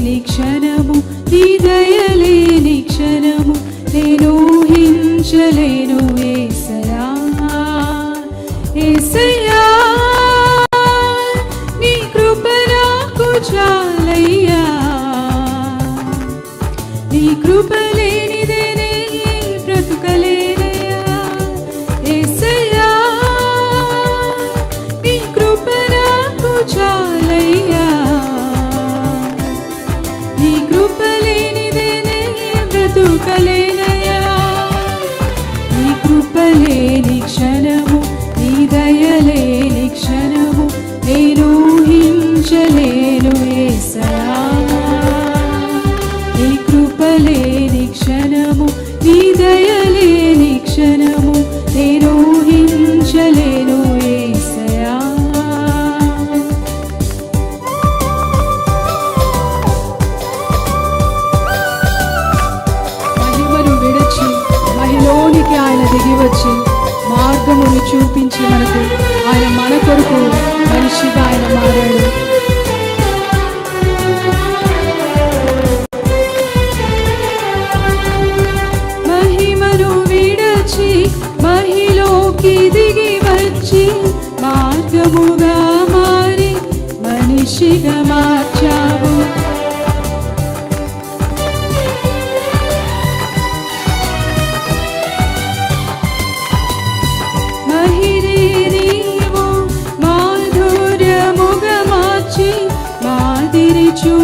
లేని క్షణము నీ దయ లేని క్షణము నేను హించలేను ఏసయా ఏసయా లేని క్షణము నీ దయ లేని క్షణము నేను ఊహించలేను ఏసయా. దిగివచ్చి మార్గమును చూపించి మనకు ఆయన మన కొరకు మనిషిగా ఆయన మారాడు. మనిషిగా మార్చావు మహిరీవు మాధుర్యముగా మార్చి మాదిరి చూ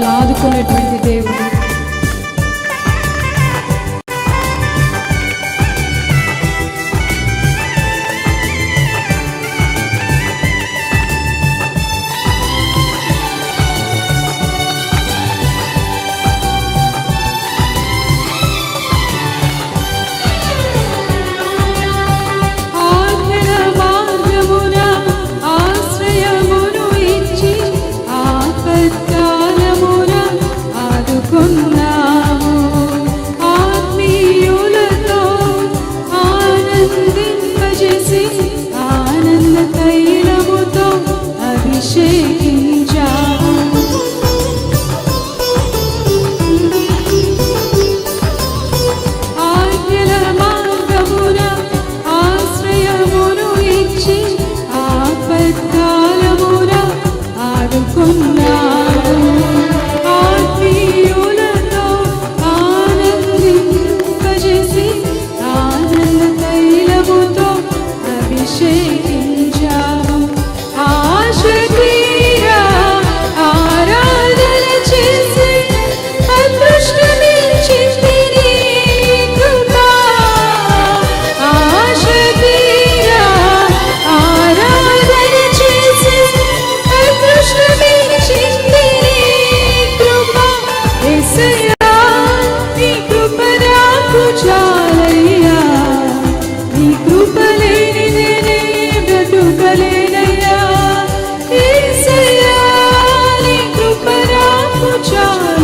మమ్మల్ని ఆదుకునేటువంటి దేవుడు. şey joy.